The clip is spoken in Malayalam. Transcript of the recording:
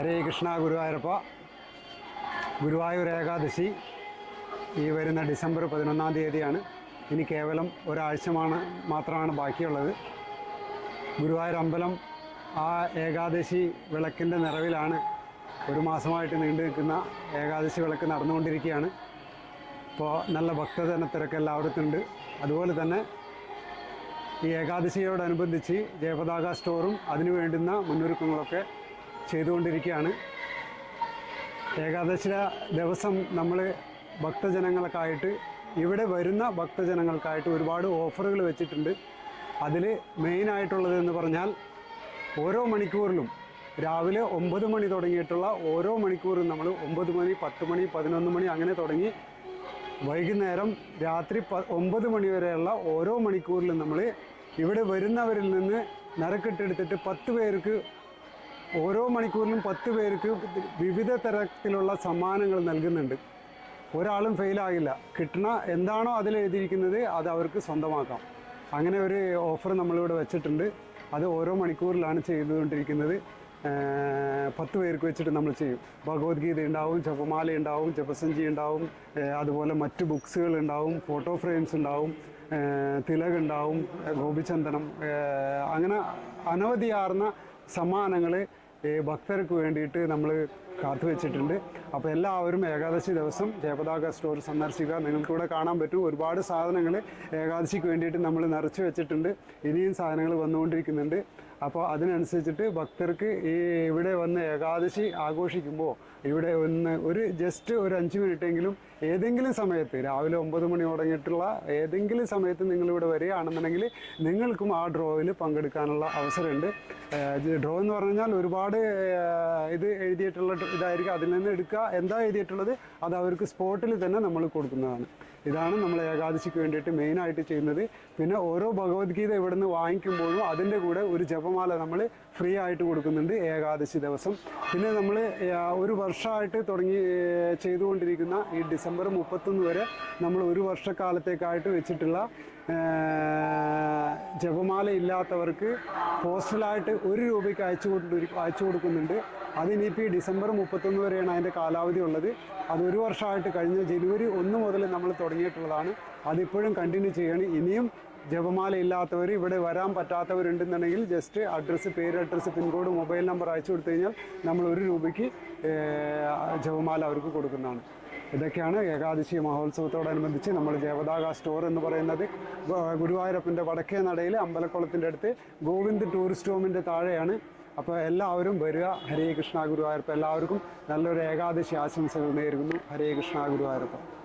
ഹരേ കൃഷ്ണ ഗുരുവായൂരപ്പ. ഗുരുവായൂർ ഏകാദശി ഈ വരുന്ന ഡിസംബർ പതിനൊന്നാം തീയതിയാണ്. ഇനി കേവലം ഒരാഴ്ചമാണ് മാത്രമാണ് ബാക്കിയുള്ളത്. ഗുരുവായൂർ അമ്പലം ആ ഏകാദശി വിളക്കിന്റെ നിറവിലാണ് ഒരു മാസമായിട്ട് നീണ്ടു നിൽക്കുന്ന ഏകാദശി വിളക്ക് നടന്നുകൊണ്ടിരിക്കുകയാണ്. ഇപ്പോൾ നല്ല ഭക്തജന തിരക്ക് എല്ലായിടത്തും ഉണ്ട് അതുപോലെ തന്നെ ഈ ഏകാദശിയോടനുബന്ധിച്ച് ജയപതാക സ്റ്റോറും അതിനു വേണ്ടുന്ന മുന്നൊരുക്കങ്ങളൊക്കെ ചെയ്തുകൊണ്ടിരിക്കുകയാണ്. ഏകാദശി ദിവസം നമ്മൾ ഭക്തജനങ്ങൾക്കായിട്ട് ഇവിടെ വരുന്ന ഭക്തജനങ്ങൾക്കായിട്ട് ഒരുപാട് ഓഫറുകൾ വെച്ചിട്ടുണ്ട്. അതിൽ മെയിനായിട്ടുള്ളതെന്ന് പറഞ്ഞാൽ ഓരോ മണിക്കൂറിലും രാവിലെ ഒമ്പത് മണി തുടങ്ങിയിട്ടുള്ള ഓരോ മണിക്കൂറും നമ്മൾ ഒമ്പത് മണി പത്ത് മണി പതിനൊന്ന് മണി അങ്ങനെ തുടങ്ങി വൈകുന്നേരം രാത്രി പ ഒമ്പത് മണി വരെയുള്ള ഓരോ മണിക്കൂറിലും നമ്മൾ ഇവിടെ വരുന്നവരിൽ നിന്ന് നിരക്കിട്ടെടുത്തിട്ട് പത്ത് പേർക്ക് ഓരോ മണിക്കൂറിലും പത്ത് പേർക്ക് വിവിധ തരത്തിലുള്ള സമ്മാനങ്ങൾ നൽകുന്നുണ്ട്. ഒരാളും ഫെയിലാകില്ല കിട്ടണ എന്താണോ അതിൽ എഴുതിയിരിക്കുന്നത് അത് അവർക്ക് സ്വന്തമാക്കാം. അങ്ങനെ ഒരു ഓഫർ നമ്മളിവിടെ വെച്ചിട്ടുണ്ട്. അത് ഓരോ മണിക്കൂറിലാണ് ചെയ്തുകൊണ്ടിരിക്കുന്നത്. പത്ത് പേർക്ക് വെച്ചിട്ട് നമ്മൾ ചെയ്യും. ഭഗവത്ഗീത ഉണ്ടാവും ജപമാല ഉണ്ടാവും ജപസഞ്ചി ഉണ്ടാവും അതുപോലെ മറ്റ് ബുക്സുകൾ ഉണ്ടാവും ഫോട്ടോ ഫ്രെയിംസ് ഉണ്ടാവും തിലകുണ്ടാവും ഗോപിചന്ദനം അങ്ങനെ അനവധിയാർന്ന സമ്മാനങ്ങൾ ഭക്തർക്ക് വേണ്ടിയിട്ട് നമ്മൾ കാത്തു വെച്ചിട്ടുണ്ട്. അപ്പോൾ എല്ലാവരും ഏകാദശി ദിവസം ജയപതാക സ്റ്റോർ സന്ദർശിക്കുക. നിങ്ങൾക്കിവിടെ കാണാൻ പറ്റും ഒരുപാട് സാധനങ്ങൾ ഏകാദശിക്ക് വേണ്ടിയിട്ട് നമ്മൾ നിറച്ച് വെച്ചിട്ടുണ്ട്. ഇനിയും സാധനങ്ങൾ വന്നുകൊണ്ടിരിക്കുന്നുണ്ട്. അപ്പോൾ അതിനനുസരിച്ചിട്ട് ഭക്തർക്ക് ഈ ഇവിടെ വന്ന് ഏകാദശി ആഘോഷിക്കുമ്പോൾ ഇവിടെ ഒന്ന് ഒരു ജസ്റ്റ് ഒരു അഞ്ച് മിനിറ്റെങ്കിലും ഏതെങ്കിലും സമയത്ത് രാവിലെ ഒമ്പത് മണി തുടങ്ങിയിട്ടുള്ള ഏതെങ്കിലും സമയത്ത് നിങ്ങളിവിടെ വരികയാണെന്നുണ്ടെങ്കിൽ നിങ്ങൾക്കും ആ ഡ്രോയിൽ പങ്കെടുക്കാനുള്ള അവസരമുണ്ട്. ഡ്രോ എന്ന് പറഞ്ഞാൽ ഒരുപാട് ഇത് എഴുതിയിട്ടുള്ള ഇതായിരിക്കും. അതിൽ നിന്ന് എടുക്കുക എന്താ എഴുതിയിട്ടുള്ളത് അത് അവർക്ക് സ്പോട്ടിൽ തന്നെ നമ്മൾ കൊടുക്കുന്നതാണ്. ഇതാണ് നമ്മൾ ഏകാദശിക്ക് വേണ്ടിയിട്ട് മെയിനായിട്ട് ചെയ്യുന്നത്. പിന്നെ ഓരോ ഭഗവത്ഗീത ഇവിടെ നിന്ന് വാങ്ങിക്കുമ്പോഴും അതിന്റെ കൂടെ ഒരു ജപമാല നമ്മൾ ഫ്രീ ആയിട്ട് കൊടുക്കുന്നുണ്ട് ഏകാദശി ദിവസം. പിന്നെ നമ്മൾ ഒരു വർഷമായിട്ട് തുടങ്ങി ചെയ്തുകൊണ്ടിരിക്കുന്ന ഈ ഡിസംബർ മുപ്പത്തൊന്ന് വരെ നമ്മൾ ഒരു വർഷക്കാലത്തേക്കായിട്ട് വെച്ചിട്ടുള്ള ജപമാല ഇല്ലാത്തവർക്ക് പോസ്റ്റലായിട്ട് ഒരു രൂപയ്ക്ക് അയച്ചു കൊണ്ട് അയച്ചു കൊടുക്കുന്നുണ്ട്. അതിനിപ്പോൾ ഈ ഡിസംബർ മുപ്പത്തൊന്ന് വരെയാണ് അതിന്റെ കാലാവധി ഉള്ളത്. അത് ഒരു വർഷമായിട്ട് കഴിഞ്ഞ ജനുവരി ഒന്ന് മുതൽ നമ്മൾ തുടങ്ങിയിട്ടുള്ളതാണ്. അതിപ്പോഴും കണ്ടിന്യൂ ചെയ്യണം. ഇനിയും ജപമാല ഇല്ലാത്തവർ ഇവിടെ വരാൻ പറ്റാത്തവരുണ്ടെന്നുണ്ടെങ്കിൽ ജസ്റ്റ് അഡ്രസ്സ് പേര് address pin code mobile number അയച്ചു കൊടുത്തു കഴിഞ്ഞാൽ നമ്മൾ ഒരു രൂപയ്ക്ക് ജപമാല അവർക്ക് കൊടുക്കുന്നതാണ്. ഇതൊക്കെയാണ് ഏകാദശി മഹോത്സവത്തോടനുബന്ധിച്ച് നമ്മൾ ജയപതാക സ്റ്റോർ എന്ന് പറയുന്നത്. ഗുരുവായൂരപ്പന്റെ വടക്കേ നടയിൽ അമ്പലക്കുളത്തിന്റെ അടുത്ത് ഗോവിന്ദ് ടൂറിസ്റ്റ് ഹോമിന്റെ താഴെയാണ് അപ്പോൾ എല്ലാവരും വരിക. ഹരേ കൃഷ്ണ ഗുരുവായൂരപ്പ. എല്ലാവർക്കും നല്ലൊരു ഏകാദശി ആശംസകൾ നേരുന്നു. ഹരേ കൃഷ്ണ ഗുരുവായൂരപ്പ.